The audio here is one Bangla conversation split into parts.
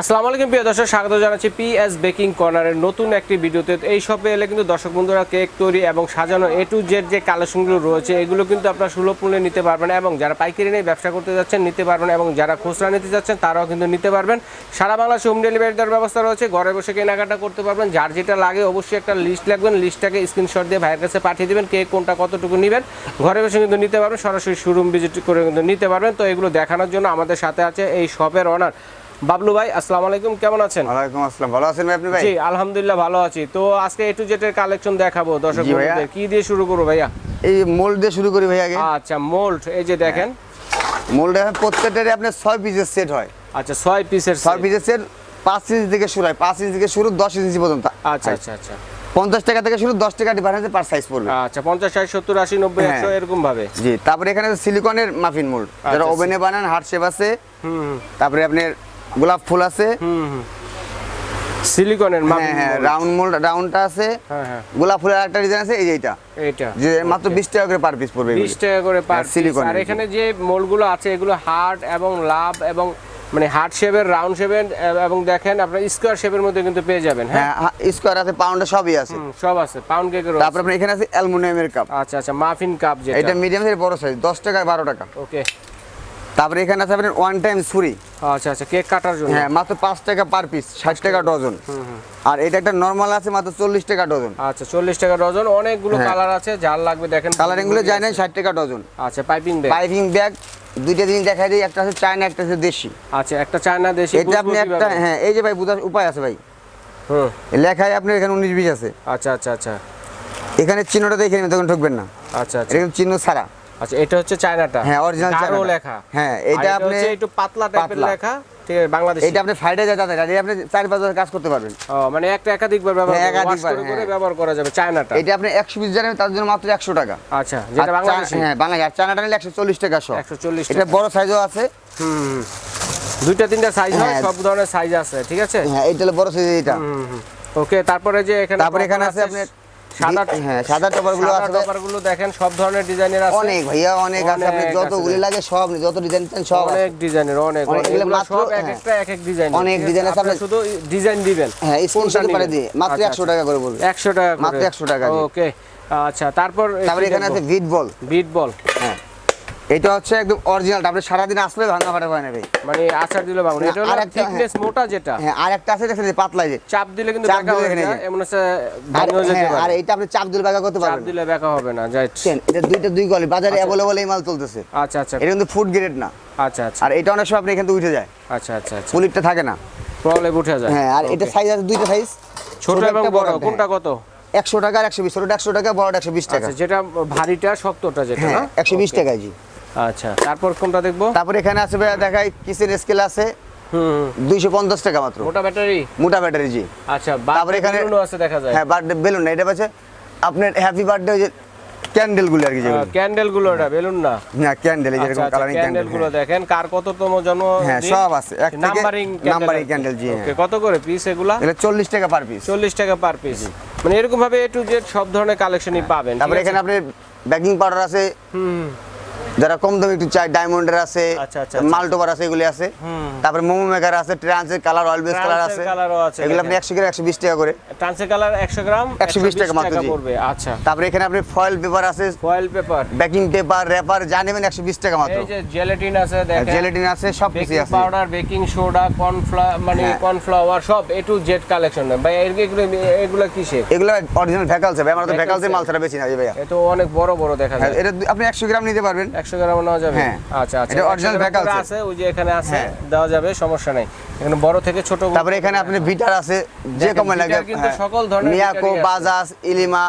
আসসালামু আলাইকুম, প্রিয় দর্শক, স্বাগত জানাচ্ছি পিএস বেকিং কর্নারের নতুন একটি ভিডিওতে। এই শপে এলে কিন্তু দর্শক বন্ধুরা কেক তৈরি এবং সাজানো এ টু জেড যে কালেকশনগুলো রয়েছে, এগুলো কিন্তু আপনারা সুলভ মূল্যে নিতে পারবেন এবং যারা পাইকারি নিয়ে ব্যবসা করতে যাচ্ছেন নিতে পারবেন এবং যারা খুচরা নিতে যাচ্ছেন, তারাও কিন্তু নিতে পারবেন। সারা বাংলাদেশে হোম ডেলিভারি দেওয়ার ব্যবস্থা রয়েছে, ঘরে বসে কেনাকাটা করতে পারবেন, যার যেটা লাগে অবশ্যই একটা লিস্ট লাগবেন লিস্টটাকে স্ক্রিনশট দিয়ে ভাইয়ের কাছে পাঠিয়ে দেবেন, কে কোনটা কতটুকু নেবেন। ঘরে বসে কিন্তু নিতে পারবেন, সরাসরি শোরুম ভিজিট করে কিন্তু নিতে পারবেন। তো এগুলো দেখানোর জন্য আমাদের সাথে আছে এই শপের অনার বাবলু ভাই আসসালামু আলাইকুম কেমন আছেন? ওয়ালাইকুম আসসালাম ভালো আছেন ভাই আপনি ভাই? জি আলহামদুলিল্লাহ ভালো আছি। তো আজকে এ টু জেড এর কালেকশন দেখাবো দর্শক বন্ধুদের। কি দিয়ে শুরু করব ভাইয়া? এই মোল্ড দিয়ে শুরু করি ভাই আগে। আচ্ছা মোল্ড এই যে দেখেন। মোল্ড প্রত্যেকটারে আপনার ছয় পিসের সেট হয়। আচ্ছা ছয় পিসের ছয় পিসের সেট পাঁচ ইঞ্চি থেকে শুরু হয়। পাঁচ ইঞ্চি থেকে শুরু দশ ইঞ্চি পর্যন্ত। আচ্ছা আচ্ছা আচ্ছা। পঞ্চাশ টাকা থেকে শুরু দশ টাকা ডিফারেন্সে পার সাইজ পড়বে। আচ্ছা পঞ্চাশ ষাট সত্তর আশি নব্বই হ্যাঁ। একশো এরকম ভাবে। জি তারপরে এখানে সিলিকনের মাফিন মোল্ড যারা আচ্ছা, ওভেনে বানান হার্ট শেপ আছে। তারপরে আপনার গোলাপ ফুল আছে। সিলিকনের মাপ হ্যাঁ হ্যাঁ রাউন্ড মোল্ড রাউন্ডটা আছে। হ্যাঁ হ্যাঁ। গোলাপ ফুলের একটা ডিজাইন আছে এই যে মাত্র বিশ টাকা করে পার পিস পড়বে এগুলি। বিশ টাকা করে পার হ্যাঁ, silicone আর এখানে যে মোলগুলো আছে এগুলো হার্ড এবং লাভ এবং মানে হার্ট শেপের রাউন্ড শেপের এবং দেখেন আপনার স্কোয়ার শেপের মধ্যে কিন্তু পেয়ে যাবেন হ্যাঁ? হ্যাঁ স্কোয়ার আছে পাউন্ডে সবই আছে। সব আছে পাউন্ড কেকের তারপরে আপনার এখানে আছে অ্যালুমিনিয়ামের কাপ আচ্ছা আচ্ছা মাফিন কাপ যেটা। এটা মিডিয়াম বড় সাইজ দশ টাকা বারো টাকা। ওকে তারপরে এখানে আছে আপনার ওয়ান টাইম ছুরি। আচ্ছা আচ্ছা কেক কাটার জন্য? হ্যাঁ মাত্র পাঁচ টাকা পার পিস ষাট টাকা ডজন। আর এটা একটা নর্মাল আছে মাত্র চল্লিশ টাকা ডজন। আচ্ছা চল্লিশ টাকা ডজন। অনেকগুলো হ্যাঁ। কালার আছে যার লাগবে দেখেন। কালারিংগুলো যায় না ষাট টাকা ডজন। আচ্ছা পাইপিং ব্যাগ পাইপিং ব্যাগ দুইটা জিনিস দেখা যায় একটা আছে চায়না একটা আছে দেশি। আচ্ছা একটা চায়না দেশি এটা আপনি একটা হ্যাঁ এই যে ভাই বুঝার উপায় আছে ভাই। হুম। লেখায় আপনার এখানে উনিশ বিশ আছে। আচ্ছা আচ্ছা আচ্ছা। এখানে চিহ্নটা দেখে নেবেন তখন ঠকবেন না। আচ্ছা আচ্ছা। এটা চিহ্ন ছাড়া। আচ্ছা এটা হচ্ছে চায়নাটা। হ্যাঁ, গাঢ় চায়নাটা। লেখা। হ্যাঁ, এটা আপনি- একটু পাতলা টাইপের লেখা ঠিক আছে বাংলাদেশি। এটা আপনি ফাইডে যায় তাদের এটা আপনি চার পাঁচ কাজ করতে পারবেন। ও মানে একটা একাধিকবার ব্যবহার হ্যাঁ, করে, করে হ্যাঁ। ব্যবহার করা যাবে চায়নাটা। এটা আপনি একশো পিস জানেন তার জন্য মাত্র একশো টাকা। আচ্ছা যেটা বাংলাদেশি। হ্যাঁ বাংলাদেশ। আর চায়নাটা নিলে একশো চল্লিশ টাকা শো 140 এটা বড় সাইজও আছে। হুম। দুইটা তিনটা সাইজ হয় হ্যাঁ। সব ধরনের সাইজ আছে ঠিক আছে? হ্যাঁ এইটা হলো বড় সাইজ এটা। ওকে তারপরে যে এখানে তারপরে এখানে আছে আপনার সাদা হ্যাঁ সাদা টপার আছে টপার দেখেন সব ধরনের ডিজাইনের আছে। অনেক ভাইয়া অনেক আছে। আপনি যতগুলি লাগে সব যত ডিজাইন চান সব অনেক ডিজাইনের অনেক অনেক, অনেক। এগুলো এগুলো সব এক। একটা এক এক ডিজাইন অনেক design আছে, আপনি- শুধু ডিজাইন দিবেন। হ্যাঁ স্ক্রিনশট করে দিয়ে মাত্র একশো টাকা করে টাকা মাত্র 100 টাকা ওকে আচ্ছা তারপর তারপরে এখানে আছে বিট বল বিট বল হ্যাঁ। এটা হচ্ছে একদম অরিজিনাল আপনি সারাদিন আসলে ভাঙা ফাটা হয় না ভাই। মানে আচার দিলে বাবু এটা হলো থিকনেস মোটা যেটা। হ্যাঁ আর একটা আছে দেখেন পাতলা যে। চাপ দিলে কিন্তু হয়ে এখানে যায় যে। এমন হচ্ছে আর ভাঙেও যেতে হ্যাঁ, আর এটা আপনি চাপ দিলে বাগা করতে পারবেন। চাপ দিলে বেঁকা হবে না যাই দেখছেন, এটা দুইটা দুই গলি বাজারে অ্যাভেলেবল এই মাল চলতেছে। আচ্ছা আচ্ছা। এটা কিন্তু ফুড গ্রেড না। আচ্ছা আচ্ছা। আর এটা অনেক সময় আপনি এখান থেকে উঠে যায়। আচ্ছা আচ্ছা আচ্ছা। পুলিটটা থাকে না। প্রবলেম উঠে যায়। হ্যাঁ আর এটা সাইজ আছে দুইটা সাইজ ছোট এবং বড় কোনটা কত? একশো টাকা আর একশো বিশ ছোটটা একশো টাকা বড়টা একশো বিশ টাকা। আচ্ছা যেটা ভারীটা শক্তটা যেটা হ্যাঁ একশো বিশ টাকা জি আচ্ছা তারপর কোনটা দেখব? তারপরে এখানে আছে ভাইয়া দেখাই কিচেন স্কেল আছে। দুইশো পঞ্চাশ টাকা মাত্র। মোটা ব্যাটারি? মোটা ব্যাটারি জি। আচ্ছা তারপরে তারপরে এখানে- এখানে আছে দেখা যায়। হ্যাঁ বার্থডে বেলুন না এটা আপনার হ্যাপি বার্থডে যে ক্যান্ডেল আর কি যেগুলো। ক্যান্ডেলগুলো এটা বেলুন না? হ্যাঁ ক্যান্ডেল যেরকম কালারিং ক্যান্ডেল ক্যান্ডেলগুলো দেখেন কার কততম জন্ম হ্যাঁ, সব আছে। এক থেকে নাম্বারিং numbering candle, জি, হ্যাঁ। ওকে কত করে পিস এগুলা? এটা টাকা পার পিস চল্লিশ টাকা পার পিস মানে এরকম ভাবে এ টু জেড সব ধরনের কালেকশনই পাবেন তারপরে এখানে বেকিং পাউডার আছে। হুম। যারা কম দামে একটু চাই ডায়মন্ডের আছে আচ্ছা, আচ্ছা, আচ্ছা। মালটোবার আছে এগুলি আছে। তারপরে মোমো মেকার আছে ট্রান্সের কালার অয়েল বেস কালার আছে। এগুলো আপনি দেখেন। একশো গ্রাম একশো বিশ টাকা করে। ট্রান্সের কালার একশো গ্রাম 120 টাকা মাত্র। পড়বে আচ্ছা। তারপরে এখানে আপনি ফয়েল পেপার আছে foil paper baking paper wrapper যা নেবেন একশো বিশ টাকা মাত্র। এই যে জেলাটিন আছে দেখেন। জেলেটিন আছে সব কিছু আছে। পাউডার বেকিং সোডা কর্নফ্লাওয়ার মানে হ্যাঁ। কর্নফ্লাওয়ার সব এ টু জেড কালেকশন ভাই এগুলো এগুলো কিসে এগুলো অরিজিনাল ভ্যাকালস ভাই। আমরা তো ভ্যাকালসের মাল ছাড়া বেশি না জি ভাইয়া। এ তো অনেক বড় বড় দেখা হ্যাঁ, যায়। এটা আপনি একশো গ্রাম নিতে পারবেন। একশো গ্রাম নেওয়া যাবে হ্যাঁ। আচ্ছা আচ্ছা এটা অরিজিনাল 100 এর। আছে ওই যে এখানে আছে হ্যাঁ। দেওয়া যাবে সমস্যা নাই এখানে বড় থেকে ছোট তারপরে এখানে আপনি ভিটার আছে যে কম কমে লাগে কিন্তু সকল ধরনের মিয়াকো বাজাজ ইলিমা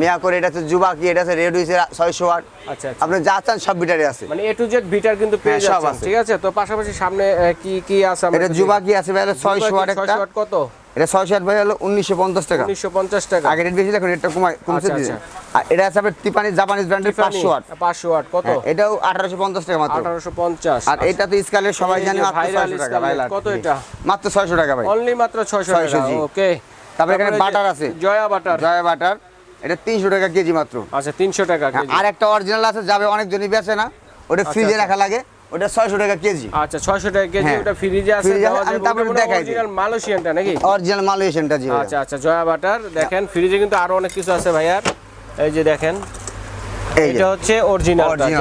মিয়াকোর এটা আছে জুবাকি এটা আছে রেড উইসের ছয়শো ওয়াট। আচ্ছা আচ্ছা। আপনি যা চান সব ভিটারে আছে। মানে এ টু জেড ভিটার কিন্তু পেয়ে হ্যাঁ, যাচ্ছেন। ঠিক আছে? তো পাশাপাশি সামনে কি কি আছে এটা একটু জুবাকি আছে ভাই এটা দেখি। ছয়শো ওয়াট একটা। 600 ওয়াট কত? এটা ছয়শো ওয়াট ভাই হলো উনিশশো পঞ্চাশ টাকা। 1950 টাকা। আগে রেট বেশি এখন রেটটা কমায় কমছে আচ্ছা, দিয়েছে। আচ্ছা। আর এটা আছে আপনার তিপানি জাপানিজ ব্র্যান্ডের পাঁচশো ওয়াট। 500 ওয়াট কত? হ্যাঁ, এটাও আঠারোশো পঞ্চাশ টাকা মাত্র। 1850 আর এটা তো স্কালের সবাই জানে মাত্র টাকা Scarlett, কত এটা? মাত্র ছয়শো টাকা ভাই। অনলি মাত্র 600 600 টাকা। ওকে তারপরে এখানে বাটার আছে। জয়া বাটার জয়া বাটার এটা তিনশো টাকা কেজি মাত্র। আচ্ছা 300 টাকা হ্যাঁ, কেজি। আর একটা অরিজিনাল আছে যাবে অনেকজনই বেচে না। ওটা আচ্ছা, ফ্রিজে আচ্ছা। রাখা লাগে ওটা ছয়শো টাকা কেজি। আচ্ছা ছয়শো টাকা কেজি হ্যাঁ। ওটা ফ্রিজে আছে আমি তারপরে হয় দেখাই অরিজিনাল মালয়েশিয়ানটা নাকি? অরিজিনাল মালয়েশিয়ানটা জি আচ্ছা আচ্ছা জয়া বাটার দেখেন ফ্রিজে কিন্তু আরও অনেক কিছু আছে ভাইয়ার। এই যে দেখেন। এটা হচ্ছে অরিজিনাল হয়।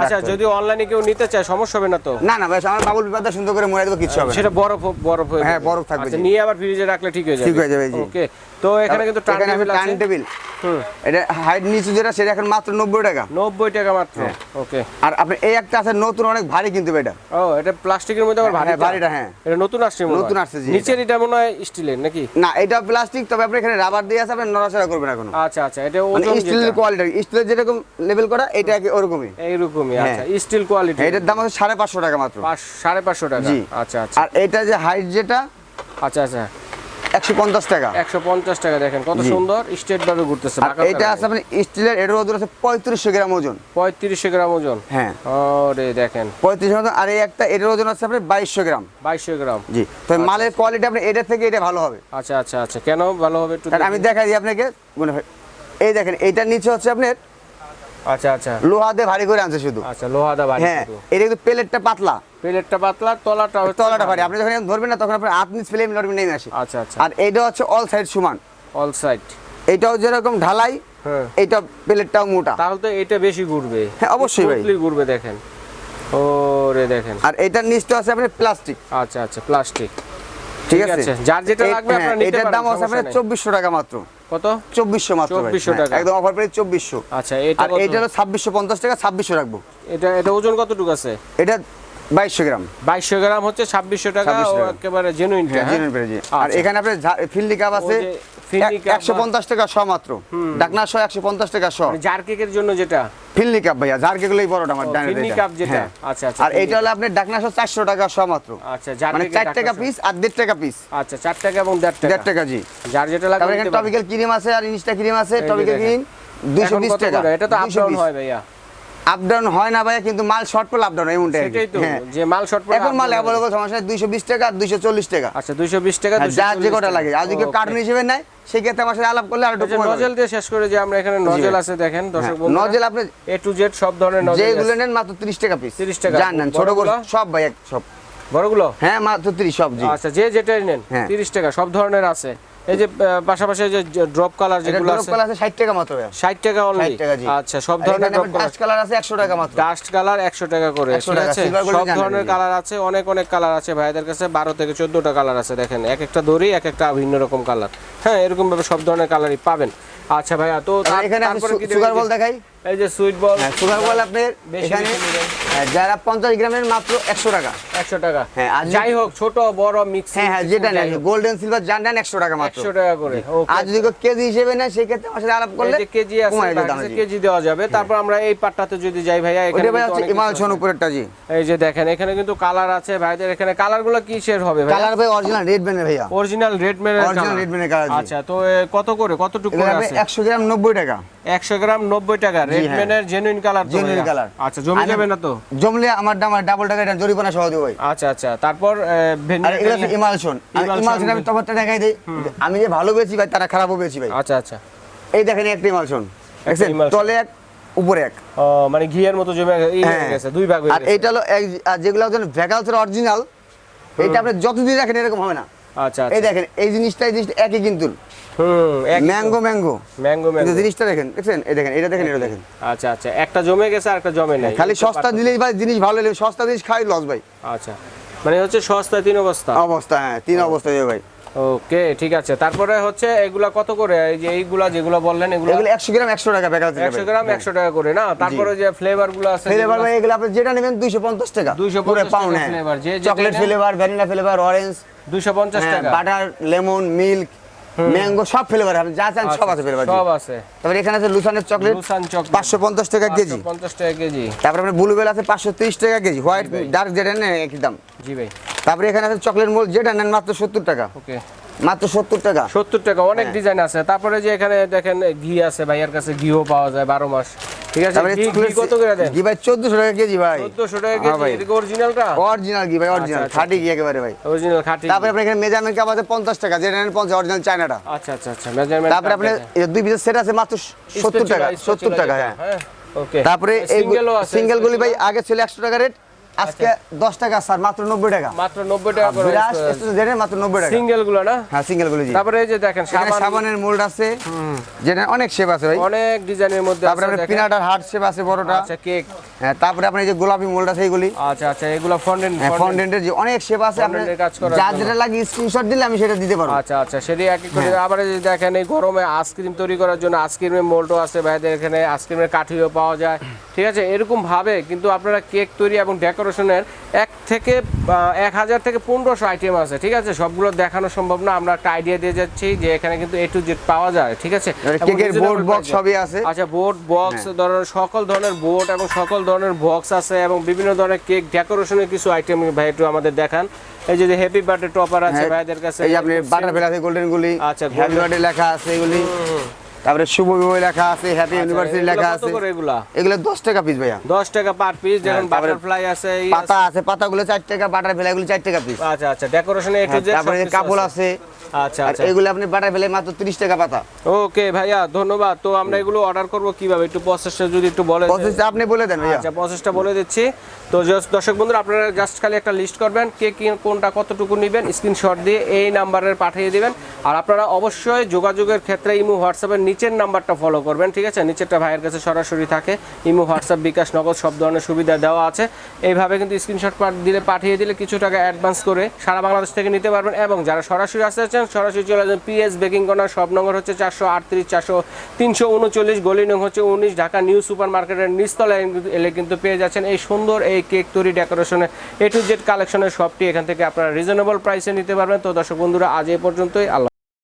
আচ্ছা যদি অনলাইনে কেউ নিতে চায় সমস্যা হবে না তো? না না ভাই আমার বাবুল বিপাদা সুন্দর করে মরে দেবো কিচ্ছু হবে সেটা বরফ বরফ হয়ে হ্যাঁ, বরফ থাকবে, আচ্ছা নিয়ে আবার ফ্রিজে রাখলে ঠিক হয়ে যাবে। ঠিক হয়ে যাবে, ওকে তো এখানে কিন্তু টার্ন টেবিল টার্ন টেবিল হুম। এটা হাইট নিচু যেটা সেটা এখন মাত্র নব্বই টাকা। 90 টাকা মাত্র। হ্যাঁ। ওকে আর আপনি এই একটা আছে নতুন অনেক ভারী কিন্তু এটা। ও এটা প্লাস্টিকের মধ্যে আবার ভারী হ্যাঁ, ভারীটা, হ্যাঁ। এটা নতুন আসছে হয়। নতুন আসছে, জি, নিচের এটা মনে হয় স্টিলের নাকি? না এটা প্লাস্টিক তবে আপনি এখানে রাবার দিয়ে আছে আপনি নড়াচড়া করবেন এখন। আচ্ছা আচ্ছা এটা মানে ওজন স্টিলের কোয়ালিটি যেরকম লেভেল করা এটা ওরকমই? এইরকমই হ্যাঁ। আচ্ছা স্টিল কোয়ালিটি এটার দাম হচ্ছে সাড়ে পাঁচশো টাকা মাত্র। সাড়ে পাঁচশো টাকা। জি। আচ্ছা আচ্ছা। আর এটা যে হাইট যেটা আচ্ছা আচ্ছা। একশো পঞ্চাশ টাকা। একশো পঞ্চাশ টাকা দেখেন কত সুন্দর স্টেট ভাবে ঘুরতেছে এটা আছে আপনি স্টিলের এটার ওজন আছে পঁয়ত্রিশশো গ্রাম ওজন। পঁয়ত্রিশশো গ্রাম ওজন? হ্যাঁ। দেখেন। পঁয়ত্রিশ ওজন আর এই একটা এটার ওজন আছে আপনার বাইশশো গ্রাম। বাইশশো গ্রাম। জি। তো মালের কোয়ালিটি আপনি এটা থেকে এটা ভালো হবে। আচ্ছা আচ্ছা আচ্ছা। কেন ভালো হবে একটু আমি দেখি। দেখাই দিই আপনাকে। মনে হয় এই দেখেন এইটার নিচে হচ্ছে আপনার আচ্ছা আচ্ছা। লোহা দিয়ে ভারী করে আনছে শুধু। আচ্ছা লোহাদা বাড়ি হ্যাঁ এটা কিন্তু প্লেটটা পাতলা। প্লেটটা পাতলা তলাটা তলাটা ভারী। আপনি যখন ধরবেন না তখন আপনার হাত নিচ ফেলে নরমি নেমে আসে। আচ্ছা আচ্ছা। আর এইটা হচ্ছে অল সাইড সমান। অল সাইড এইটাও যেরকম ঢালাই হ্যাঁ। এইটা প্লেটটাও মোটা। তাহলে তো এটা বেশি ঘুরবে। হ্যাঁ, অবশ্যই ভাই। ঘুরবে দেখেন। ও রে দেখেন। আর এইটার নিচটা আছে আপনার প্লাস্টিক আচ্ছা আচ্ছা প্লাস্টিক ঠিক আছে। যার যেটা লাগবে হ্যাঁ, আপনারা নিতে এটার দাম আছে আপনার নাই। চব্বিশশো টাকা মাত্র কত চব্বিশশো মাত্র 2400 হ্যাঁ, টাকা। একদম অফার প্রাইস 2400 আচ্ছা এটা আর এটা এইটা হলো ছাব্বিশশো পঞ্চাশ টাকা ছাব্বিশশো রাখব এটা এটা ওজন কতটুকু আছে এটা বাইশশো গ্রাম বাইশশো গ্রাম হচ্ছে ছাব্বিশশো টাকা 2600 টাকা। একেবারে জেনুইন হ্যাঁ, genuine আর আচ্ছা। এখানে আপনার ফিল্ডি কাপ আছে একশো পঞ্চাশ টাকা শ মাত্র। ডাকনা শ একশো পঞ্চাশ টাকা শ। জার কেকের জন্য যেটা? ফিল্ডি কাপ ভাইয়া যার কেগুলোই বড়টা আমার ও, এটা। কাপ যেটা। হ্যাঁ। আচ্ছা, আচ্ছা, আর ফিল্ডি হলো আপনার ডাকনা শ চারশো টাকা শ মাত্র। আচ্ছা জার মানে চার টাকা পিস আর দেড় টাকা পিস আচ্ছা চার টাকা এবং দেড় টাকা দেড় টাকা। জি। যার যেটা লাগবে তারপরে এখানে নিতে পারেন। টপিক্যাল ক্রিম আছে আর ইনস্টা ক্রিম আছে টপিক্যাল ক্রিম এখন বিশ টাকা এটা তো আপ ডাউন হয় ভাইয়া। আপ ডাউন হয় না ভাইয়া কিন্তু মাল শর্ট পড়লে আপ ডাউন এমনটাই সেটাই তো হ্যাঁ। যে মাল শর্ট এখন মাল অ্যাভেলেবল সমস্যা নেই দুইশো বিশ টাকা আর দুইশো চল্লিশ টাকা। আচ্ছা দুইশো বিশ টাকা হ্যাঁ, 240 যার যে কটা লাগে। কার্টুন হিসেবে সেক্ষেত্রে আমার সাথে আলাপ করলে আর একটু যে নজেল দিয়ে শেষ করে যে আমরা এখানে নজেল আছে দেখেন দর্শক বন্ধুরা। নজেল আপনি এ টু জেড সব ধরনের নজেল যেগুলো নেন মাত্র তিরিশ টাকা পিস 30 টাকা। ছোট বড় সব ভাই সব। বড়গুলো? হ্যাঁ মাত্র তিরিশ সব জি। আচ্ছা যে যেটাই নেন হ্যাঁ। তিরিশ টাকা সব ধরনের আছে। এই যে পাশাপাশি যে ড্রপ কালার এটা আছে ড্রপ কালার আছে ষাট টাকা মাত্র ভাইয়া। ষাট টাকা অনলি 60 টাকা জি। আচ্ছা সব ধরনের ড্রপ কালার ডাস্ট কালার আছে একশো টাকা মাত্র। ডাস্ট কালার একশো টাকা করে ঠিক আছে? সব ধরনের কালার আছে অনেক অনেক কালার আছে ভাইদের কাছে। বারো থেকে চোদ্দটা কালার আছে দেখেন। এক একটা দড়ি এক একটা ভিন্ন রকম কালার হ্যাঁ এরকম ভাবে সব ধরনের কালারই পাবেন। আচ্ছা ভাইয়া তো এখানে আছে তারপরে কি সুগার বল দেখাই। এই যে সুইট বল হ্যাঁ সুগার বল আপনার এখানে। হ্যাঁ, যারা পঞ্চাশ গ্রামের মাত্র একশো টাকা। একশো টাকা। হ্যাঁ, আর যাই হোক ছোট বড় মিক্স হ্যাঁ হ্যাঁ যেটা নেন গোল্ডেন সিলভার যান নেন একশো টাকা মাত্র। একশো টাকা করে. আর যদি কেজি হিসেবে নেয় সেক্ষেত্রে আমার সাথে আলাপ করলে এই যে কেজি আছে। কেজি দেওয়া যাবে। তারপর আমরা এই পাটটাতে যদি যাই ভাইয়া এখানে ভাই আছে। উপরেরটা জি। এই যে দেখেন এখানে কিন্তু কালার আছে ভাইদের এখানে কালারগুলো কি শেড হবে ভাই কালার ভাই অরিজিনাল রেড ব্যানের ভাইয়া। অরিজিনাল রেড মেনের অরিজিনাল রেড ব্যানের কালার আচ্ছা তো কত করে কতটুকু করে আছে? একশো গ্রাম নব্বই টাকা। একশো গ্রাম নব্বই টাকা রেড। মেনের জেনুইন কালার আচ্ছা জমি আমি- যাবে না তো? জমলে আমার দাম আর ডাবল টাকা এটা জরিমানা সহ দেবো ভাই। আচ্ছা আচ্ছা তারপর আর এগুলো ইমালশন ইমালশন আমি তফাৎটা দেখাই দিই। আমি যে ভালো ভাই তারা খারাপও ভাই। আচ্ছা আচ্ছা। এই দেখেন একটা ইমালশন দেখছেন? তলে এক উপরে এক। মানে ঘিয়ের মতো জমে হয়ে। গেছে দুই ভাগ আর এইটা হলো যেগুলো ভ্যাকালসের অরিজিনাল এটা আপনি যতদিন রাখেন এরকম হবে না। আচ্ছা এই আচ্ছা দেখেন এই জিনিসটা এই জিনিসটা একই কিন্তু। হুম ম্যাঙ্গো ম্যাঙ্গো। Mango mango. জিনিসটা দেখেন দেখছেন? এই দেখেন এটা দেখেন এটা দেখেন। আচ্ছা আচ্ছা একটা জমে গেছে আর একটা জমে নাই। খালি সস্তা দিলেই ভাই জিনিস ভালো হলে সস্তা জিনিস খাই লস ভাই। আচ্ছা মানে হচ্ছে সস্তা তিন অবস্থা। অবস্থা হ্যাঁ তিন অবস্থা যাবে ভাই। ওকে ঠিক আছে। তারপরে হচ্ছে এগুলা কত করে? এই যে এইগুলা যেগুলো বললেন এগুলো এগুলো একশো গ্রাম একশো টাকা প্যাকেজ একশো গ্রাম একশো টাকা করে না? তারপরে যে ফ্লেভারগুলো আছে ফ্লেভার ভাই এগুলো আপনি যেটা নেবেন দুইশো পঞ্চাশ টাকা। 250 টাকা পাউন্ড flavor, যে chocolate flavour vanilla flavour orange দুইশো পঞ্চাশ টাকা। বাটার লেমন মিল্ক ম্যাঙ্গো সব ফ্লেভার আপনি যা চান সব আছে ফ্লেভার সব আছে। তারপরে এখানে আছে লুসানের চকলেট লুসান চকলেট। পাঁচশো পঞ্চাশ টাকা কেজি। পঞ্চাশ টাকা কেজি। তারপরে আপনার ব্লুবেল আছে পাঁচশো তিরিশ টাকা কেজি হোয়াইট ডার্ক যেটা নেন একই দাম। জি ভাই। তারপরে এখানে আছে চকলেট মোল যেটা নেন মাত্র সত্তর টাকা। ওকে। মাত্র সত্তর টাকা। সত্তর টাকা অনেক হ্যাঁ। ডিজাইন আছে। তারপরে যে এখানে দেখেন ঘি আছে ভাইয়ার কাছে ঘিও পাওয়া যায় বারো মাস। ঠিক আছে তারপরে ঘি ঘি কত করে দেন? ঘি ভাই চোদ্দশো টাকা কেজি ভাই। চোদ্দশো টাকা হ্যাঁ কেজি এটা অরিজিনালটা অরিজিনাল ঘি ভাই অরিজিনাল আচ্ছা, খাঁটি ঘি একেবারে ভাই। অরিজিনাল খাঁটি তারপরে এখানে মেজারমেন্ট কাপ আছে পঞ্চাশ টাকা যেটা নেন অরিজিনাল চায়নাটা আচ্ছা আচ্ছা আচ্ছা মেজারমেন্ট তারপরে দুই পিসের সেট আছে মাত্র সত্তর টাকা সত্তর টাকা হ্যাঁ। ওকে তারপরে সিঙ্গেল গুলি ভাই আগে ছিল একশো টাকা রেট আজকে দশ টাকা স্যার মাত্র নব্বই টাকা। মাত্র 90 টাকা করে বিরাট স্টুডেন্টের মাত্র নব্বই টাকা। সিঙ্গেলগুলো না? হ্যাঁ সিঙ্গেল গুলি জি। তারপরে এই যে দেখেন সাবান সাবানের মোল্ড আছে যেটা অনেক শেপ আছে ভাই। অনেক ডিজাইনের মধ্যে আছে আপনার দেখেন। পিনাট আর হার্ট শেপ আছে বড়টা। আচ্ছা কেক হ্যাঁ তারপরে আপনার এই যে গোলাপি মোল্ড আছে এইগুলি। আচ্ছা আচ্ছা এগুলো ফন্ডেন্ট হ্যাঁ ফন্ডেন্টের যে অনেক শেপ আছে আপনি যা যেটা লাগে স্ক্রিনশট দিলে আমি সেটা দিতে পারব। আচ্ছা আচ্ছা সেটি এক এক করে হ্যাঁ। আবার এই যে দেখেন এই গরমে আইসক্রিম তৈরি করার জন্য আইসক্রিমের মোল্ডও আছে ভাইদের এখানে আইসক্রিমের কাঠিও পাওয়া যায়। ঠিক আছে এরকম ভাবে কিন্তু আপনারা কেক তৈরি এবং ডেকোরেশনের এক থেকে এক হাজার থেকে পনেরোশো আইটেম আছে ঠিক আছে? সবগুলো দেখানো সম্ভব না আমরা একটা আইডিয়া দিয়ে যাচ্ছি যে এখানে কিন্তু এ টু জেড পাওয়া যায় ঠিক আছে? কেকের বোর্ড বক্স সবই আছে। আচ্ছা বোর্ড বক্স ধরনের সকল ধরনের বোর্ড এবং সকল ধরনের বক্স আছে এবং বিভিন্ন ধরনের কেক ডেকোরেশনের কিছু আইটেম ভাই একটু আমাদের দেখান। এই যে হ্যাপি বার্থডে টপার আছে হ্যাঁ, ভাইদের কাছে। এই যে আপনি বাটার ফেল আছে গোল্ডেন গুলি। আচ্ছা, হ্যাপি বার্থডে লেখা আছে এগুলি। তারপরে শুভ বিবাহ লেখা আছে হ্যাপি ইউনিভার্সিটি এগুলো লেখা আছে। এগুলা? এগুলো দশ টাকা পিস ভাইয়া। দশ টাকা পার পিস যেমন হ্যাঁ, বাটারফ্লাই আছে পাতা আছে পাতাগুলো চার টাকা বাটারগুলো চার টাকা পিস আচ্ছা আচ্ছা ডেকোরেশনে এটু যে তারপরে কাপড় আছে। আচ্ছা আর আচ্ছা। এগুলো আপনি ফেলে মাত্র তিরিশ টাকা পাতা। ওকে ভাইয়া ধন্যবাদ। তো আমরা এগুলো অর্ডার করব কীভাবে? একটু প্রসেসটা যদি একটু বলে দেন। আপনি বলে দেন ভাইয়া। আচ্ছা প্রসেসটা বলে দিচ্ছি। তো জাস্ট দর্শক বন্ধুরা আপনারা জাস্ট খালি একটা লিস্ট করবেন কে কি কোনটা কতটুকু নেবেন স্ক্রিনশট দিয়ে এই নাম্বারের পাঠিয়ে দিবেন। আর আপনারা অবশ্যই যোগাযোগের ক্ষেত্রে ইমো হোয়াটসঅ্যাপের নিচের নাম্বারটা ফলো করবেন ঠিক আছে? নিচেরটা ভাইয়ের কাছে সরাসরি থাকে। ইমো হোয়াটসঅ্যাপ বিকাশ নগদ সব ধরনের সুবিধা দেওয়া আছে। এইভাবে কিন্তু স্ক্রিনশট দিলে পাঠিয়ে দিলে কিছু টাকা অ্যাডভান্স করে সারা বাংলাদেশ থেকে নিতে পারবেন এবং যারা সরাসরি আসতে চান, সরাসরি চলে আসবেন পিএস বেকিং কর্নার সব নম্বর হচ্ছে চারশো আটত্রিশ, চারশো তিনশো উনচল্লিশ গলি নং হচ্ছে উনিশ, ঢাকা নিউ সুপার মার্কেটের নিচতলায় এলে কিন্তু পেয়ে যাচ্ছেন এই সুন্দর এই কেক তৈরি ডেকোরেশনে। এ টু জেড কালেকশনের সবটি এখান থেকে আপনারা রিজনেবল প্রাইসে নিতে পারবেন। তো দর্শক বন্ধুরা, আজ এ পর্যন্তই। আল্লাহ